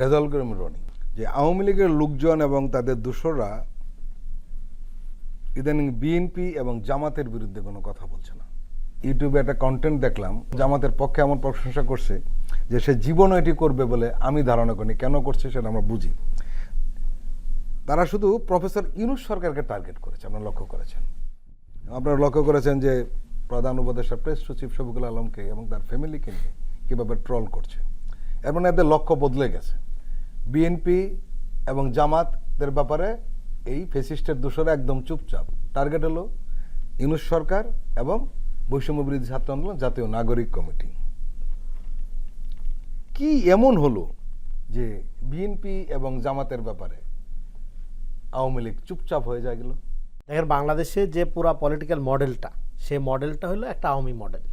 রেজাউল করিম রনি। যে আওয়ামী লীগের লোকজন এবং তাদের দোসররা ইদানিং বিএনপি এবং জামাতের বিরুদ্ধে কোনো কথা বলছে না। ইউটিউবে একটা কন্টেন্ট দেখলাম, জামাতের পক্ষে এমন প্রশংসা করছে যে সে জীবনও এটি করবে বলে আমি ধারণা করি কেন করছে সেটা আমরা বুঝি। তারা শুধু প্রফেসর ইউনুস সরকারকে টার্গেট করেছে, আপনারা লক্ষ্য করেছেন। আপনারা লক্ষ্য করেছেন যে প্রধান উপদেষ্টা প্রেস সচিব শফিকুল আলমকে এবং তার ফ্যামিলিকে নিয়ে কীভাবে ট্রল করছে। এর মানে এদের লক্ষ্য বদলে গেছে। বিএনপি এবং জামাতদের ব্যাপারে এই ফেসিস্টের দোষরা একদম চুপচাপ। টার্গেট হলো ইউনুস সরকার এবং বৈষম্য বিরোধী ছাত্র আন্দোলন, জাতীয় নাগরিক কমিটি। কি এমন হলো যে বিএনপি এবং জামাতের ব্যাপারে আওয়ামী লীগ চুপচাপ হয়ে যায় গেল? দেখেন, বাংলাদেশে যে পুরা পলিটিক্যাল মডেলটা সেই মডেলটা হলো একটা আওয়ামী মডেল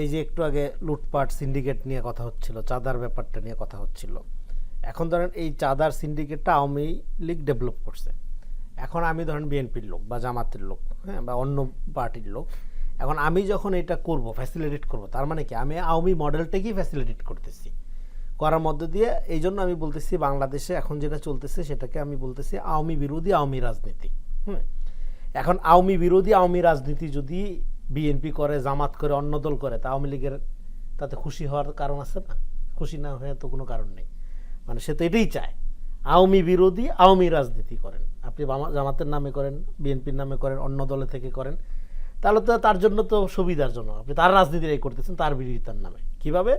এই যে একটু আগে লুটপাট সিন্ডিকেট নিয়ে কথা হচ্ছিল, চাঁদার ব্যাপারটা নিয়ে কথা হচ্ছিল। এখন ধরেন এই চাঁদার সিন্ডিকেটটা আওয়ামী লীগ ডেভেলপ করছে। এখন আমি ধরেন বিএনপির লোক বা জামাতের লোক হ্যাঁ বা অন্য পার্টির লোক, এখন আমি যখন এটা করব ফ্যাসিলিটেট করব, তার মানে কি? আমি আওয়ামী মডেলটাকেই ফ্যাসিলিটেট করতেছি। করার মধ্য দিয়ে এই জন্য আমি বলতেছি বাংলাদেশে এখন যেটা চলতেছে সেটাকে আমি বলতেছি আওয়ামী বিরোধী, আওয়ামী রাজনীতি, হুম। এখন আওয়ামী বিরোধী, আওয়ামী রাজনীতি যদি বিএনপি করে, জামাত করে, অন্য দল করে, তা আওয়ামী লীগের তাতে খুশি হওয়ার কারণ আছে না? খুশি না হয়ে তো কোনো কারণ নেই। মানে সে তো এটাই চায়। আওয়ামী বিরোধী, আওয়ামী রাজনীতি করেন। আপনি জামাতের নামে করেন, বিএনপির নামে করেন, অন্য দলে থেকে করেন। তাহলে তো তার জন্য তো সুবিধার জন্য। আপনি তার রাজনীতিটাই করতেছেন, তার বিরোধিতার নামে। কীভাবে?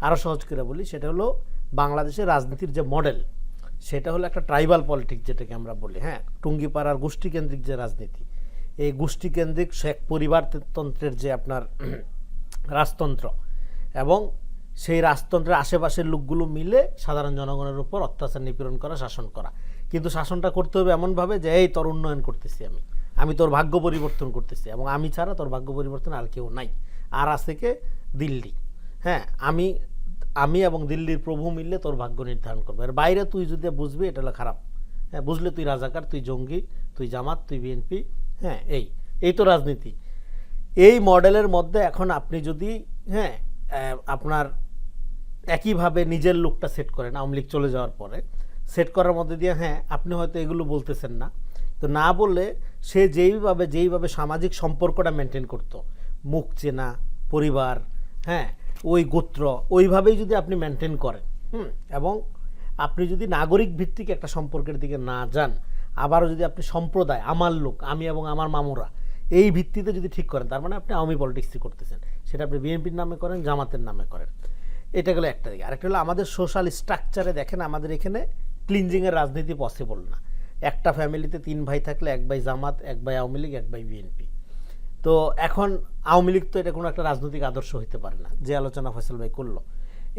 আরও সহজ করে বলি, সেটা হলো বাংলাদেশের রাজনীতির যে মডেল, সেটা হলো একটা ট্রাইবাল পলিটিক্স যেটাকে আমরা বলি হ্যাঁ? টুঙ্গিপাড়ার গোষ্ঠীকেন্দ্রিক যে রাজনীতি, এই গোষ্ঠীকেন্দ্রিক শেখ পরিবারতন্ত্রের যে আপনার রাজতন্ত্র এবং সেই রাজতন্ত্রের আশেপাশের লোকগুলো মিলে সাধারণ জনগণের উপর অত্যাচার নিপীড়ন করা, শাসন করা। কিন্তু শাসনটা করতে হবে এমনভাবে যে, এই, তোর উন্নয়ন করতেছি আমি। আমি তোর ভাগ্য পরিবর্তন করতেছি। এবং আমি ছাড়া তোর ভাগ্য পরিবর্তন আর কেউ নাই। আর আছে কে? দিল্লি। হ্যাঁ আমি আমি এবং দিল্লির প্রভু মিললে তোর ভাগ্য নির্ধারণ করবে। এর বাইরে তুই যদি বুঝবি, এটা হলো খারাপ। হ্যাঁ বুঝলে তুই রাজাকার, তুই জঙ্গি, তুই জামাত, তুই বিএনপি। হ্যাঁ এই এই তো রাজনীতি। এই মডেলের মধ্যে এখন আপনি যদি হ্যাঁ আপনার একইভাবে নিজের লুকটা সেট করেন, আওয়ামী লীগ চলে যাওয়ার পরে। সেট করার মধ্যে দিয়ে হ্যাঁ আপনি হয়তো এগুলো বলতেছেন না। তো না বললে সে যেইভাবে যেইভাবে সামাজিক সম্পর্কটা মেনটেন করতো, মুখ চেনা, পরিবার হ্যাঁ ওই গোত্র, ওইভাবেই যদি আপনি মেনটেন করেন, হুম, এবং আপনি যদি নাগরিক ভিত্তিক একটা সম্পর্কের দিকে না যান, আবারও যদি আপনি সম্প্রদায়, আমার লোক, আমি এবং আমার মামুরা, এই ভিত্তিতে যদি ঠিক করেন, তার মানে আপনি আওয়ামী পলিটিক্সই করতেছেন। সেটা আপনি বিএনপির নামে করেন, জামাতের নামে করেন। এটা গেলো একটা দিকে। আরেকটা হলো আমাদের সোশ্যাল স্ট্রাকচারে দেখেন, আমাদের এখানে ক্লিনজিংয়ের রাজনীতি পসিবল না। একটা ফ্যামিলিতে তিন ভাই থাকলে এক ভাই জামাত, এক ভাই আওয়ামী লীগ, এক ভাই বিএনপি তো এখন আওয়ামী লীগ তো এটা কোনো একটা রাজনৈতিক আদর্শ হইতে পারে না, যে আলোচনা ফয়সাল ভাই করল।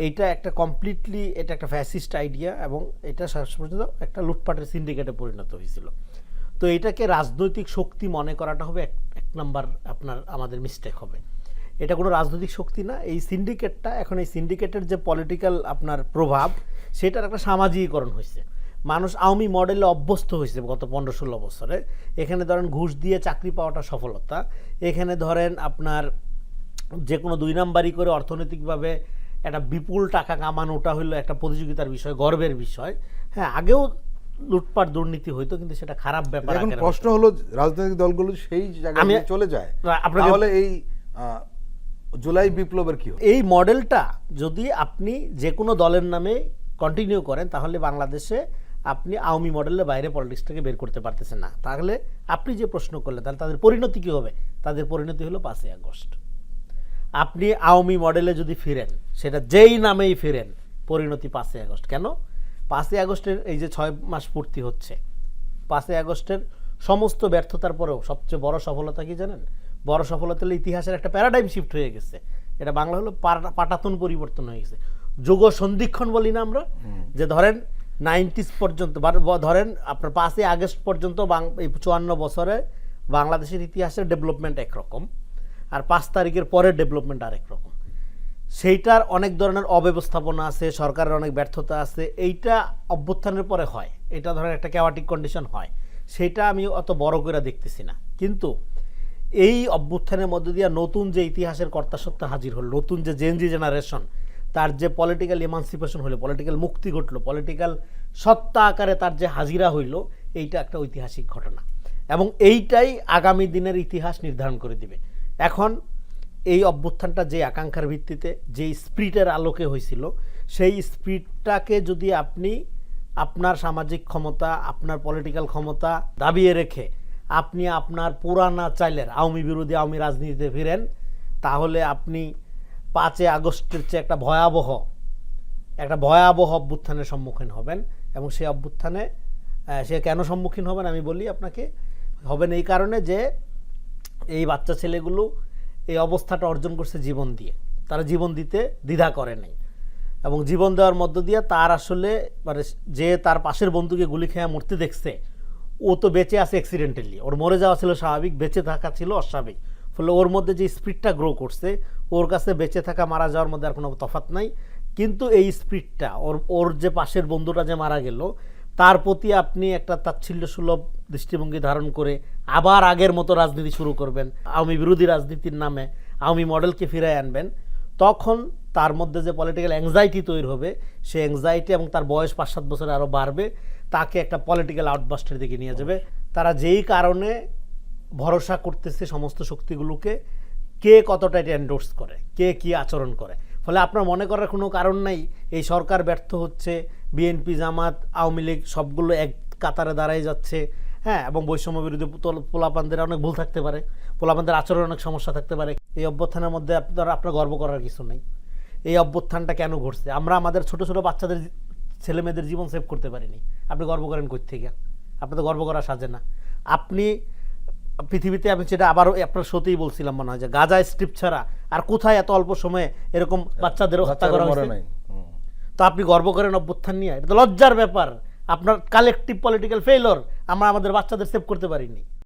এইটা একটা কমপ্লিটলি এটা একটা ফ্যাসিস্ট আইডিয়া এবং এটা শেষ পর্যন্ত একটা লুটপাটের সিন্ডিকেটে পরিণত হয়েছিল। তো এটাকে রাজনৈতিক শক্তি মনে করাটা হবে, এক এক নাম্বার আপনার, আমাদের মিস্টেক হবে। এটা কোনো রাজনৈতিক শক্তি না। এই সিন্ডিকেটটা এখন এই সিন্ডিকেটের যে পলিটিক্যাল আপনার প্রভাব সেটার একটা সামাজিকীকরণ হয়েছে। মানুষ আওয়ামী মডেলে অভ্যস্ত হয়েছে গত পনেরো ষোলো বছরে। এখানে ধরেন ঘুষ দিয়ে চাকরি পাওয়াটা সফলতা। এখানে ধরেন আপনার যে কোনো দুই নাম্বারই করে অর্থনৈতিকভাবে একটা বিপুল টাকা কামানোটা হলো একটা প্রতিযোগিতার বিষয় গর্বের বিষয়। হ্যাঁ আগেও লুটপাট দুর্নীতি হইতো কিন্তু সেটা খারাপ ব্যাপার এখন প্রশ্ন হলো রাজনৈতিক দলগুলো সেই জায়গায় চলে যায়। তাহলে এই জুলাই বিপ্লবের কি এই মডেলটা যদি আপনি যে কোনো দলের নামে কন্টিনিউ করেন, তাহলে বাংলাদেশে আপনি আওয়ামী মডেলের বাইরে পলিটিক্সটাকে বের করতে পারতেছেন না। তাহলে আপনি যে প্রশ্ন করলেন, তাহলে তাদের পরিণতি কী হবে? তাদের পরিণতি হলো পাঁচই আগস্ট। আপনি আওয়ামী মডেলে যদি ফিরেন, সেটা যেই নামেই ফিরেন, পরিণতি পাঁচই আগস্ট। কেন? পাঁচই আগস্টের এই যে ছয় মাস পূর্তি হচ্ছে, পাঁচই আগস্টের সমস্ত ব্যর্থতার পরেও সবচেয়ে বড় সফলতা কি জানেন? বড় সফলতা হলো ইতিহাসের একটা প্যারাডাইম শিফট হয়ে গেছে। এটা বাংলা হলো পাটা- পাটাতন পরিবর্তন হয়ে গেছে। যোগ সন্ধিক্ষণ বলি না আমরা যে ধরেন নাইনটিস পর্যন্ত ধরেন আপনার পাঁচই আগস্ট পর্যন্ত বাং- এই চুয়ান্ন বছরে বাংলাদেশের ইতিহাসের ডেভেলপমেন্ট একরকম আর পাঁচ তারিখের পরের ডেভেলপমেন্ট আরেক রকম। সেইটার অনেক ধরনের অব্যবস্থাপনা আছে সরকারের অনেক ব্যর্থতা আছে এইটা অভ্যুত্থানের পরে হয়। এটা ধরেন একটা ক্যাওয়াটিক কন্ডিশন হয়। সেটা আমি অত বড় করে দেখতেছি না। কিন্তু এই অভ্যুত্থানের মধ্যে দিয়ে নতুন যে ইতিহাসের কর্তাসত্তা হাজির হল, নতুন যে জেনজি জেনারেশন তার যে পলিটিক্যাল ইমানসিপেশন হলো পলিটিক্যাল মুক্তি ঘটলো পলিটিক্যাল সত্তা আকারে তার যে হাজিরা হইল, এইটা একটা ঐতিহাসিক ঘটনা। এবং এইটাই আগামী দিনের ইতিহাস নির্ধারণ করে দিবে। এখন এই অভ্যুত্থানটা যে আকাঙ্ক্ষার ভিত্তিতে, যে স্পিরিটের আলোকে হয়েছিল সেই স্পিরিটটাকে যদি আপনি আপনার সামাজিক ক্ষমতা, আপনার পলিটিক্যাল ক্ষমতা দাবিয়ে রেখে আপনি আপনার পুরানা চাইলের আওয়ামী বিরোধী, আওয়ামী রাজনীতিতে ফিরেন, তাহলে আপনি পাঁচে আগস্টের চেয়ে একটা ভয়াবহ একটা ভয়াবহ অভ্যুত্থানের সম্মুখীন হবেন এবং সেই অভ্যুত্থানে সে কেন সম্মুখীন হবেন আমি বলি আপনাকে, হবেন এই কারণে যে এই বাচ্চা ছেলেগুলো এই অবস্থাটা অর্জন করছে জীবন দিয়ে। তারা জীবন দিতে দ্বিধা করে নাই। এবং জীবন দেওয়ার মধ্য দিয়ে তার আসলে মানে যে তার পাশের বন্ধুকে গুলি খেয়ে মরতে দেখছে ও তো বেঁচে আছে অ্যাক্সিডেন্টালি ওর মরে যাওয়া ছিল স্বাভাবিক, বেঁচে থাকা ছিল অস্বাভাবিক। ফলে ওর মধ্যে যে স্পিডটা গ্রো করছে, ওর কাছে বেঁচে থাকা, মারা যাওয়ার মধ্যে আর কোনো তফাৎ নাই। কিন্তু এই স্পিডটা ওর ওর যে পাশের বন্ধুটা যে মারা গেল, তার প্রতি আপনি একটা তাচ্ছিল্য সুলভ দৃষ্টিভঙ্গি ধারণ করে আবার আগের মতো রাজনীতি শুরু করবেন। আওয়ামী বিরোধী রাজনীতির নামে আওয়ামী মডেলকে ফিরায় আনবেন। তখন তার মধ্যে যে পলিটিক্যাল অ্যাংজাইটি তৈরি হবে, সেই অ্যাংজাইটি এবং তার বয়স পাঁচ সাত বছরে আরও বাড়বে। তাকে একটা পলিটিক্যাল আউটবাস্টের দিকে নিয়ে যাবে। তারা যেই কারণে ভরসা করতেছে সমস্ত শক্তিগুলোকে, কে কতটা এটা এন্ডোর্স করে, কে কি আচরণ করে। ফলে আপনার মনে করার কোনো কারণ নাই, এই সরকার ব্যর্থ হচ্ছে, বিএনপি, জামাত, আওয়ামী লীগ সবগুলো এক কাতারে দাঁড়াই যাচ্ছে হ্যাঁ এবং বৈষম্য বিরোধী পোল- পোলাপানদের অনেক ভুল থাকতে পারে, পোলাপানদের আচরণ অনেক সমস্যা থাকতে পারে। এই অভ্যুত্থানের মধ্যে আপনার আপনার গর্ব করার কিছু নেই। এই অভ্যুত্থানটা কেন ঘটছে? আমরা আমাদের ছোট ছোট বাচ্চাদের ছেলে মেয়েদের জীবন সেভ করতে পারিনি। আপনি গর্ব করেন কই থেকে আপনার তো গর্ব করা সাজে না। আপনি পৃথিবীতে আমি সেটা আবারও আপনার সত্যিই বলছিলাম মনে হয় যে গাজা স্ট্রিপ ছাড়া আর কোথায় এত অল্প সময়ে এরকম বাচ্চাদের হত্যা করা হয়েছে? নাই। তো আপনি গর্ব করেন অভ্যুত্থান নিয়ে। এটা তো লজ্জার ব্যাপার। আপনার কালেকটিভ পলিটিক্যাল ফেইলর আমরা আমাদের বাচ্চাদের সেভ করতে পারিনি।